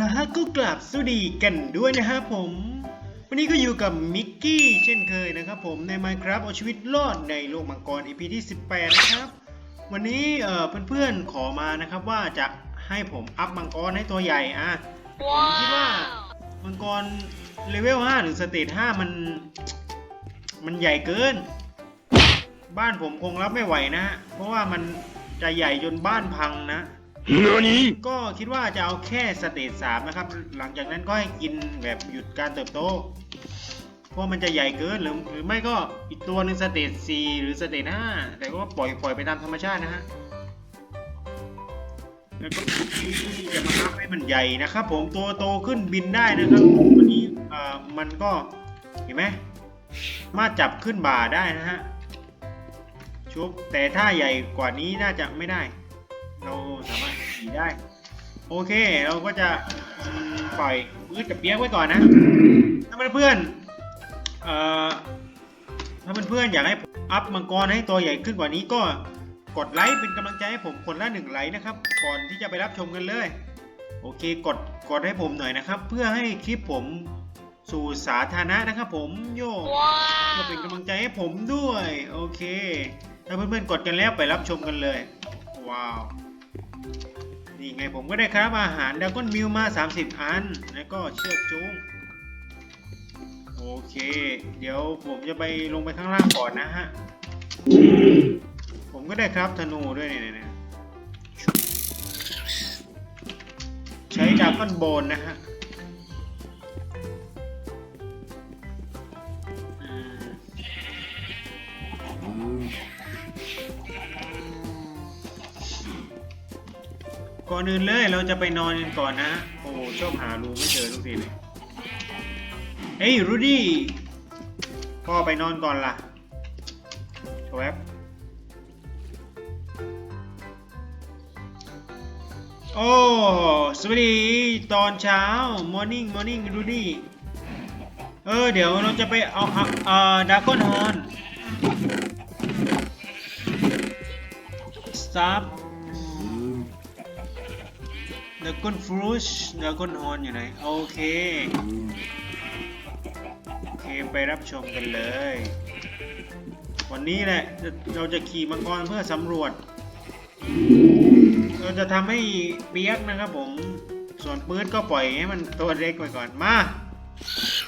ละฮะก็กลับสวัสดีกันด้วยนะครับผม วันนี้ก็อยู่กับมิกกี้เช่นเคยนะครับผมใน Minecraft เอาชีวิตรอดในโลกมังกร EP ที่ 18 นะครับ วันนี้เอ่อเพื่อนๆขอมานะครับว่าจะให้ผมอัพมังกรให้ตัวใหญ่อะผมคิดว่ามังกรเลเวล 5 หรือสเตจ5มัน มันใหญ่เกิน บ้านผมคงรับไม่ไหวนะ เพราะว่ามันจะใหญ่จนบ้านพังนะ 何ก็คิดว่าจะเอาแค่สเตจสามนะครับ หลังจากนั้นก็ให้กินแบบหยุดการเติบโต เพราะมันจะใหญ่เกินหรือหรือไม่ก็อีกตัวหนึ่งสเตจสี่หรือสเตจห้าแต่ก็ปล่อยปล่อยไปตามธรรมชาตินะฮะแล้วก็ที่จะมาอัพให้มันใหญ่นะครับผมตัวโตขึ้นบินได้นะครับวันนี้อ่ามันก็เห็นไหมมาจับขึ้นบ่าได้นะฮะชุบแต่ถ้าใหญ่กว่านี้น่าจะไม่ได้ เราสามารถ ขี่ได้ โอเค เราก็จะอืมปล่อยมืดกับเปียกไว้ก่อนนะ ถ้าเพื่อนๆเอ่อถ้าเพื่อนๆอยากให้ผมอัพมังกรให้ตัวใหญ่ขึ้นกว่านี้ก็กดไลค์เป็นกำลังใจให้ผมคนละหนึ่งไลค์นะครับ ก่อนที่จะไปรับชมกันเลย โอเค กดกดให้ผมหน่อยนะครับ เพื่อให้คลิปผมสู่สาธารณะนะครับผมโยเพื่อเป็นกำลังใจให้ผมด้วย โอเค ถ้าเพื่อนๆกดกันแล้วไปรับชมกันเลย ว้าว นี่ไงผมก็ได้ครับอาหารดากอนมิวมา 30 อัน แล้วก็เชือกจูงโอเค เดี๋ยวผมจะไปลงไปข้างล่างก่อนนะฮะ ผมก็ได้ครับธนูด้วยเนี่ยเนี่ยใช้ดาก้อนโบนนะฮะ ก่อนอื่นเลยเราจะไปนอนกันก่อนนะ โอ้ชอบหารูไม่เจอทุกทีเลย เฮ้ยรูดี้พ่อไปนอนก่อนล่ะแวบโอ้ สวัสดีตอนเช้า morning morning รูดี้เออ เดี๋ยวเราจะไปเอาเอาเอ่อดากอนฮอนสตาร์ดากอนฟรูชดากอนฮอนอยู่ไหน โอเค โอเคไปรับชมกันเลย วันนี้แหละเราจะขี่มังกรเพื่อสำรวจ เราจะทำให้เปียกนะครับผม ส่วนปื๊ดก็ปล่อยให้มันตัวเล็กไปก่อน มา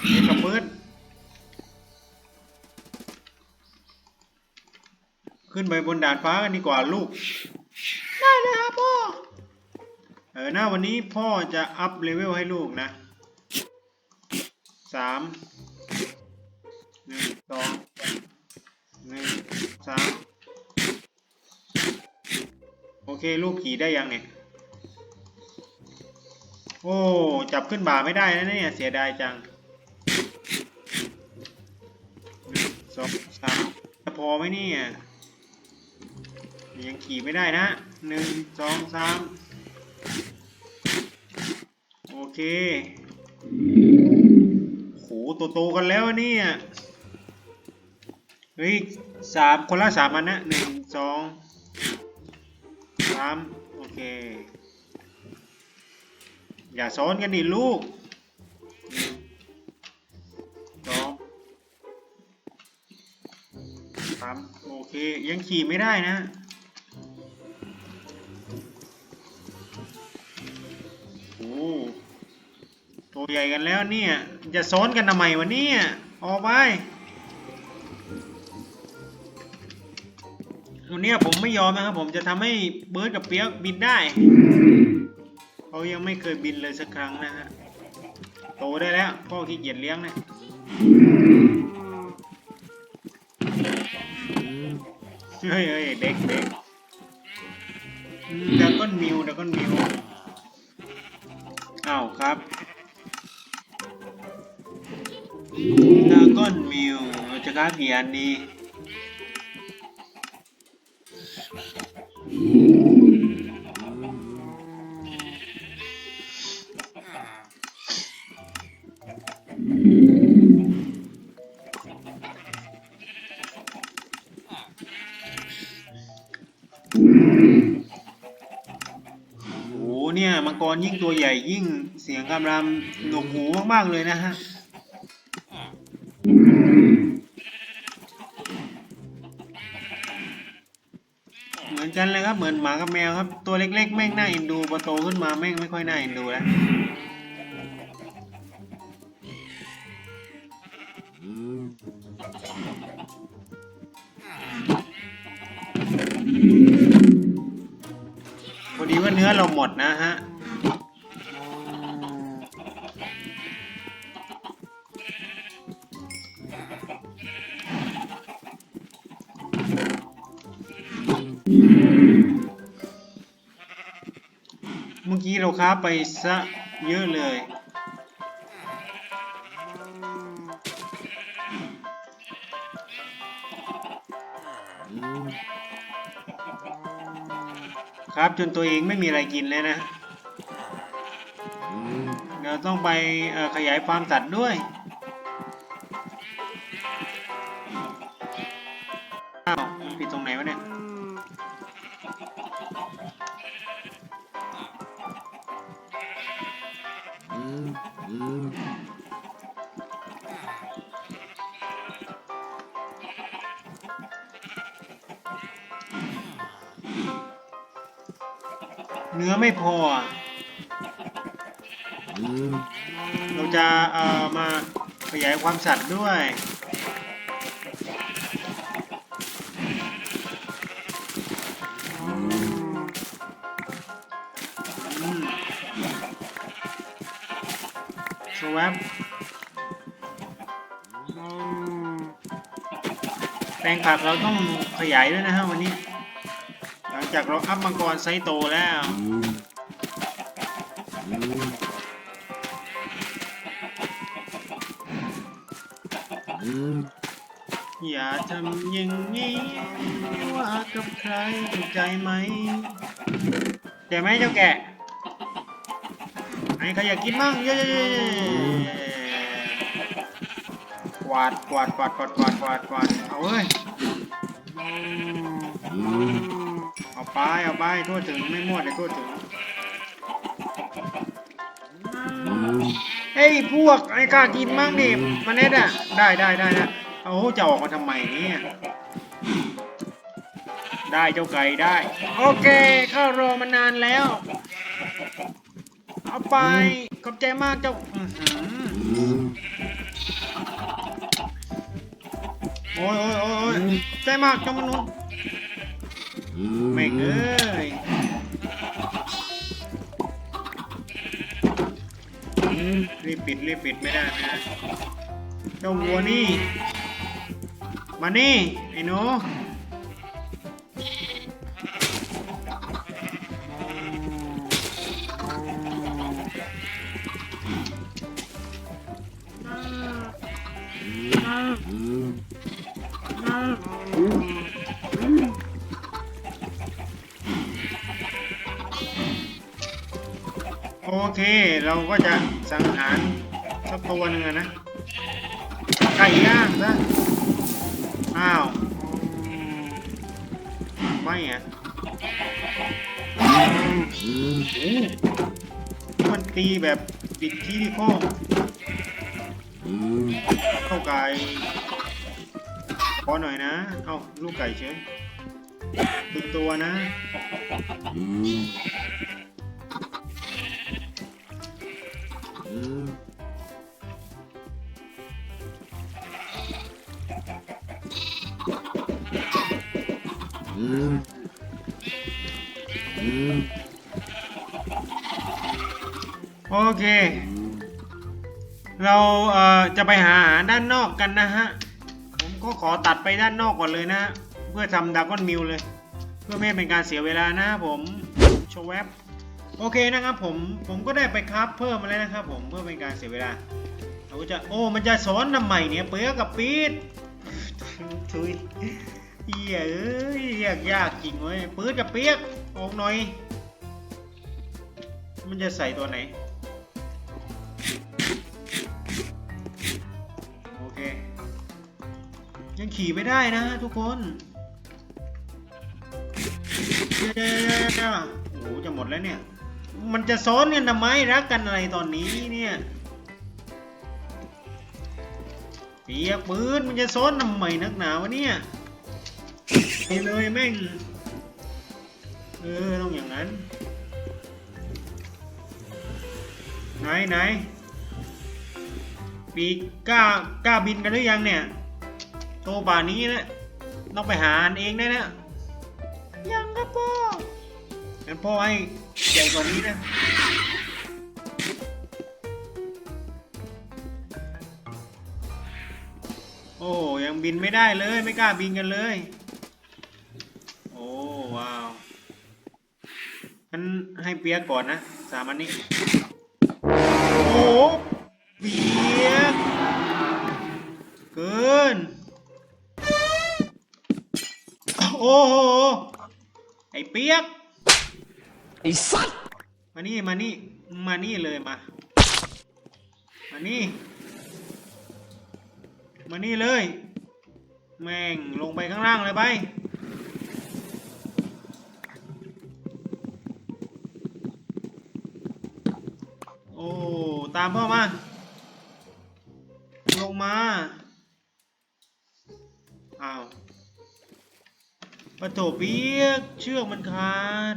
เด็กกับปื๊ดขึ้นไปบนดาดฟ้ากันดีกว่าลูก ได้เลยครับพ่อ เออหน้าวันนี้พ่อจะอัพเลเวลให้ลูกนะสามหนึ่งสองหนึ่งสามโอเคลูกขี่ได้ยังเนี่ย โอ้ จับขึ้นบ่าไม่ได้นะเนี่ย เสียดายจังหนึ่งสองสามจะพอไหมเนี่ยยังขี่ไม่ได้นะหนึ่งสองสาม เคโหโตๆกันแล้วเนี่ย เฮ้ยสามคนละสามอันนะหนึ่งสองสามโอเค อย่าซ้อนกันดิลูกหนึ่งสองสามโอเค ยังขี่ไม่ได้นะโอ้ ตัวใหญ่กันแล้วเนี่ย จะซ้อนกันทำไมวะเนี่ย ออกไปวันนี้ผมไม่ยอมนะครับ ผมจะทำให้เบิร์ดกับเปียกบินได้ เขายังไม่เคยบินเลยสักครั้งนะฮะ โตได้แล้ว พ่อขี้เกียจเลี้ยงเนะเฮ้ยเฮ้ยเด็กเด็กดักก้อนมิวดักก้อนมิวอ้าวครับ ดาก้อนมิวเราจะค้ากี่อันดีโอ้โหเนี่ยมังกรยิ่งตัวใหญ่ยิ่งเสียงคำรามหนวกหูมาก ๆ เลยนะฮะ กันเลยครับเหมือนหมากับแมวครับ ตัวเล็ก ๆ แม่งน่าเอ็นดูพอโตขึ้นมาแม่งไม่ค่อยน่าเอ็นดูแล้วพอดีว่าเนื้อเราหมดนะฮะ กี้เราค้าไปซะเยอะเลย ครับจนตัวเองไม่มีอะไรกินเลยนะ เราต้องไปขยายฟาร์มสัตว์ด้วยอ้าวมันผิดตรงไหนวะเนี่ย เนื้อไม่พออเราจะเอ่อมาขยายความสัตว์ด้วย สวปแปลงผักเราต้องขยายด้วยนะฮะวันนี้ หลังจากเราอัพมังกรไซโตแล้วอย่าทำอย่างนี้ว่ากับใครถูกใจไหมเดี๋ยวไหมเจ้าแกะ ใครอยากกินมั่งเย้กวาดกวาดกวาดกวาดกวาดกวาดกวาดเอาเว้ยเอาไปเอาไปทั่วถึงไม่มั่วแต่ทั่วถึงเฮ้ยพวกไอ้กล้ากินมั่งดิมาเน็ตอะได้ได้ได้ได้เอาจะออกมาทำไมเนี่ยได้เจ้าไก่ได้ โอเค เข้ารอมานานแล้ว เอาไป ขอบใจมากเจ้าโอ้ยโอ้ยโอ้ยใจมากเจ้ามนุษย์แม่เอ้ยรีบปิดรีบปิดไม่ได้นะเจ้าวัวนี่ มานี่ ไอ้หนู เค เราก็จะสังหารสักตัวหนึ่งนะไก่ย่างซะอ้าวไม่อะมันตีแบบปิดที่ที่โค้งเข้าไก่ขอหน่อยนะ เอาลูกไก่เฉยตึงตัวนะ โอเค เราเอ่อจะไปหาอาหารด้านนอกกันนะฮะ ผมก็ขอตัดไปด้านนอกก่อนเลยนะเพื่อทำดากอนมิลเลย เพื่อไม่ให้เป็นการเสียเวลานะผมโชว์แว็บโอเคนะครับผม ผมก็ได้ไปคราฟเพิ่มมาแล้วนะครับผมเพื่อเป็นการเสียเวลา เราก็จะโอ้มันจะสอนทำไมเนี่ยเปื้อกับปีดทุยเหี้ยเอ้ยยากยากจริงเว้ยปื้ดกับเปียกออกหน่อย มันจะใส่ตัวไหน ยังขี่ไม่ได้นะทุกคนเดี๋ยวโอ้โหจะหมดแล้วเนี่ย มันจะซ้อนกันทำไมรักกันอะไรตอนนี้เนี่ยเปียกปืนมันจะซ้อนทำไมนักหนาวะเนี่ยไปเลยแม่ง เออต้องอย่างนั้น ไหนไหนปีกกล้ากล้าบินกันหรือยังเนี่ย โตป่านนี้นะต้องไปหาอันเองได้นะยังครับพ่องั้นพ่อให้ใหญ่กว่านี้นะโอ้ยังบินไม่ได้เลยไม่กล้าบินกันเลย โอ้ว้าวงั้นให้เปียกก่อนนะสามอันนี้โอ้เปียกเกิน โอ้โหไอ้เปียก ไอ้สัตว์มานี่มานี่มานี่เลยมา มานี่ มานี่เลย แม่งลงไปข้างล่างเลยไป โอ้ ตามพ่อมา ปะโถเปียกเชือกมันขาด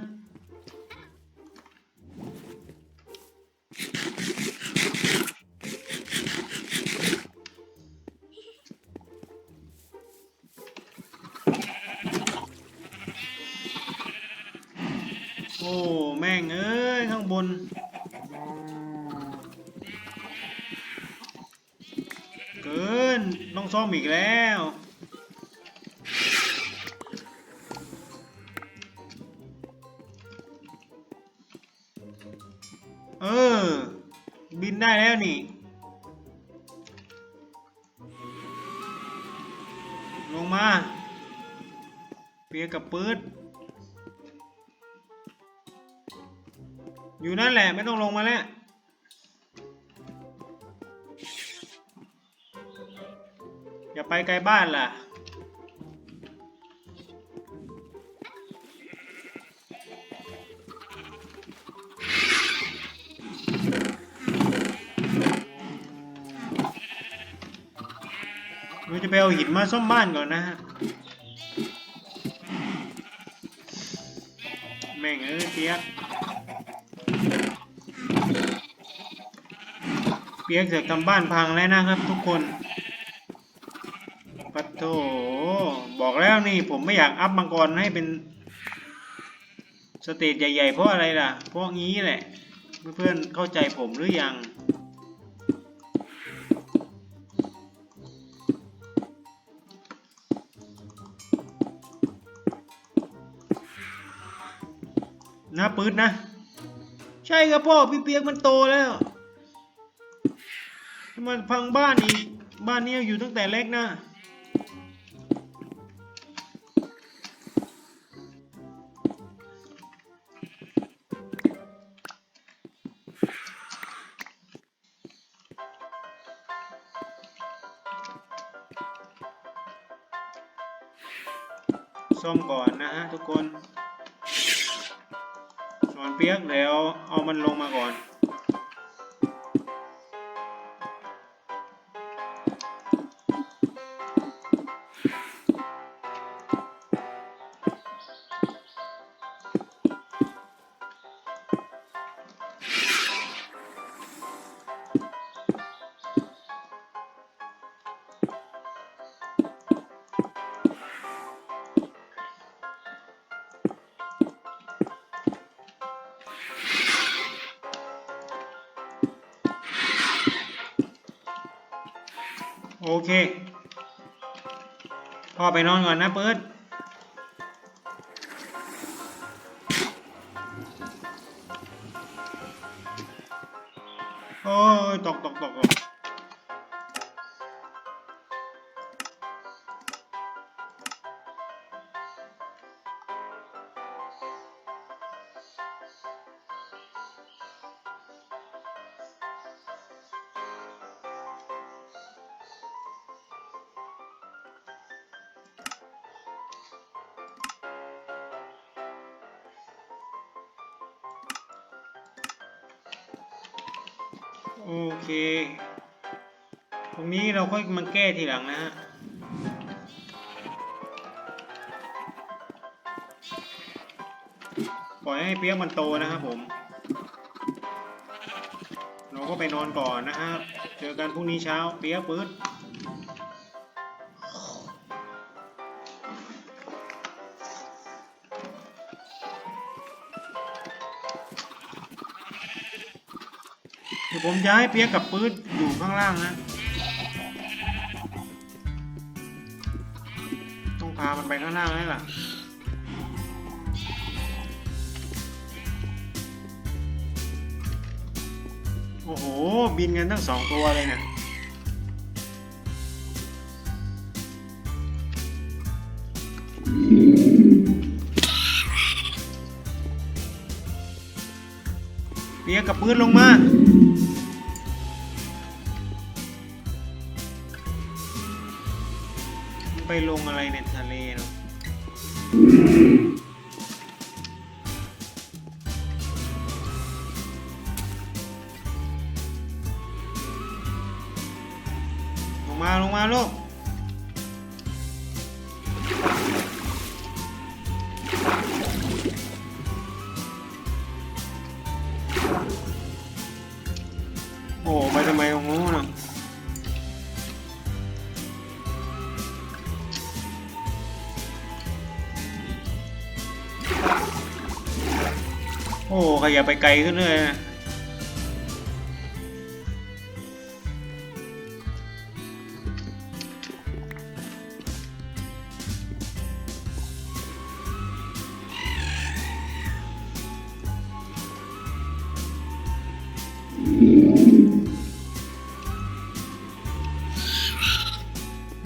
โอ้แม่งเอ้ย ข้างบน เกิน ต้องซ่อมอีกแล้ว ปียกกับปืดอยู่นั่นแหละไม่ต้องลงมาแล้วอย่าไปไกลบ้านล่ะ เราจะไปเอาหินมาซ่อมบ้านก่อนนะฮะ แม่งเอ้ยเปียก เปียกเสือกทำบ้านพังแล้วนะครับทุกคนปัตโถบอกแล้วนี่ผมไม่อยากอัพมังกรให้เป็น สเตจใหญ่ๆเพราะอะไรล่ะ เพราะงี้แหละ เพื่อนๆเข้าใจผมหรือยัง นะปืดนะ ใช่ครับพ่อพี่เปียกมันโตแล้วมันพังบ้านอีก บ้านนี้อยู่ตั้งแต่เล็กนะ นอนเปียกแล้วเอามันลงมาก่อน โอเค พ่อไปนอนก่อนนะเปิดโอ้ยตกตกตกตก เราค่อยมาแก้ทีหลังนะฮะปล่อยให้เปียกมันโตนะครับผม เราก็ไปนอนก่อนนะครับเจอกันพรุ่งนี้เช้าเปียกปื๊ดเดี๋ยวผมจะให้เปียกกับปื๊ดอยู่ข้างล่างนะามันไปข้างล่างแล้วล่ะโอ้โห บินกันทั้งสองตัวเลยเนี่ยเปียกกับปืนลงมา ไปลงอะไรในทะเลเนาะลงมาลงมาลูกโอ้ไปทำไม ขยับไปไกลขึ้นเลยนะ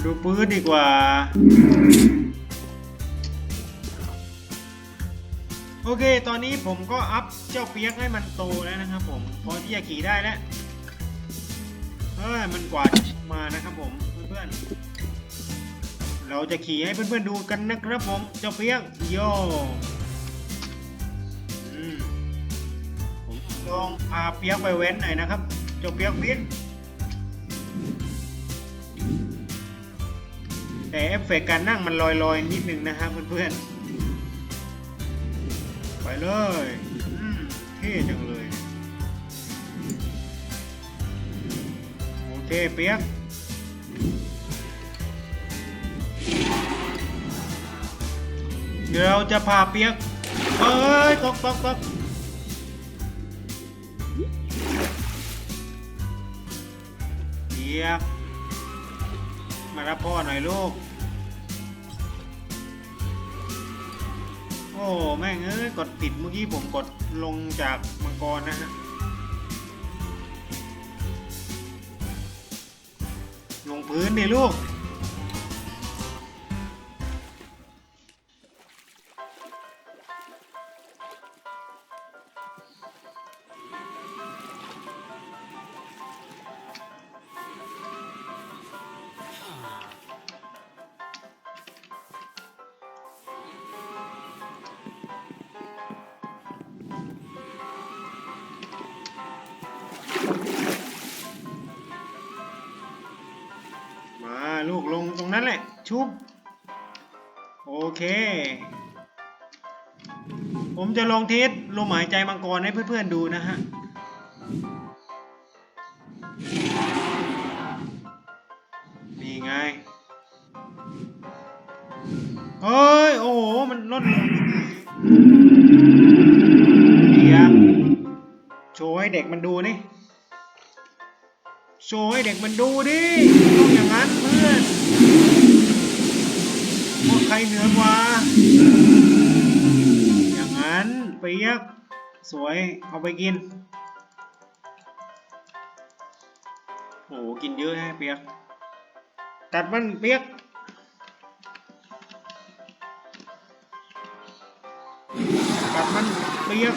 ดูปื้ดดีกว่า โอเค ตอนนี้ผมก็อัพเจ้าเปียกให้มันโตแล้วนะครับผม พอที่จะขี่ได้แล้ว เฮ้ย มันกวาดมานะครับผมเพื่อนๆ เราจะขี่ให้เพื่อนๆดูกันนะครับผม เจ้าเปียกโยอืมผมลองพาเปียกไปเว้นหน่อยนะครับ เจ้าเปียกวินแต่เอฟเฟกการนั่งมันลอยๆนิดนึงนะครับเพื่อนๆ เลยอืมเท่จังเลย โอเคเปียกเดี๋ยวเราจะพาเปียกเอ้ยตกตกตกเปียก มารับพ่อหน่อยลูก อ้แม่งเอ้ยกดผิดเมื่อกี้ผมกดลงจากมังกรนะฮะลงพื้นดิลูก ชุบ โอเค ผมจะลองเทสลมหายใจมังกรให้เพื่อนๆดูนะฮะ นี่ไง เฮ้ย โอ้โห มันลดลงเดี๋ยวโชว์ให้เด็กมันดูนี่โชว์ให้เด็กมันดูดิต้องอย่างนั้นเพื่อน ว่าใครเหนือกว่า อย่างนั้นเปียก สวย เอาไปกิน โอ้โหกินเยอะแฮะเปียกตัดมันเปียกตัดมันเปียก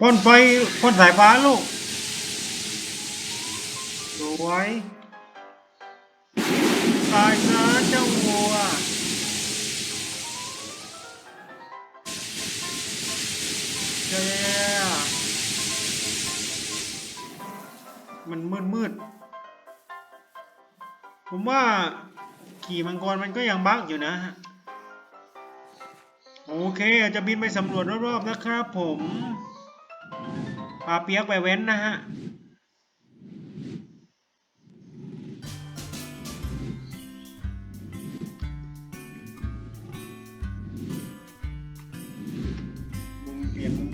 พ่นไฟพ่นสายฟ้าลูก สวยตายซะเจ้าวัวย่าย่าย่ามันมืดมืด ผมว่าขี่มังกรมันก็ยังบักอยู่นะ โอเคจะบินไปสำรวจรอบๆนะครับผมพาเปียกไปเว้นนะฮะ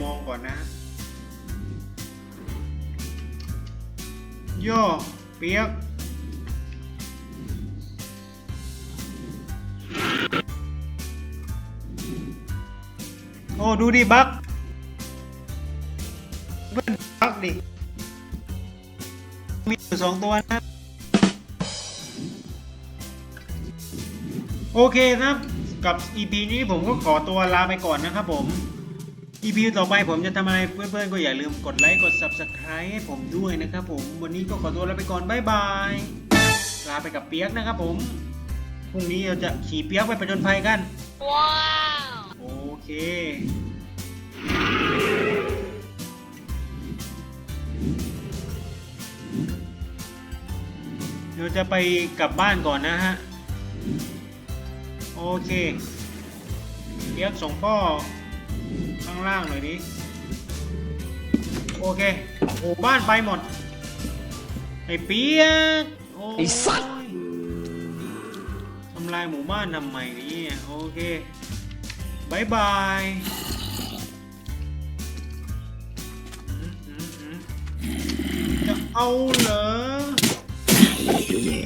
มองก่อนนะ ย่อเปียก โอ้ ดูดิบักเบิ้ลบักดิ มีอยู่สองตัวนะ โอเคครับกับ EP นี้ผมก็ขอตัวลาไปก่อนนะครับผม EP ต่อไปผมจะทำอะไรเพื่อนๆ ก็อย่าลืมกดไลค์กด Subscribe ให้ผมด้วยนะครับผมวันนี้ก็ขอตัวลาไปก่อนบ๊ายบายลาไปกับเปียกนะครับผมพรุ่งนี้เราจะขี่เปียกไปประจนภัยกัน Wow! โอเคเดี๋ยวจะไปกลับบ้านก่อนนะฮะ โอเคเรียกส่งพ่อ ข้างล่างหน่อยดิโอเคโอ้บ้านไปหมด ไอ้เปียกโอ้ไอ้สัตว์ยทำลายหมู่บ้านทำไมเนี่ยโอเคบายบายอืมอืมอืมจะเอาเหรออยู่นี่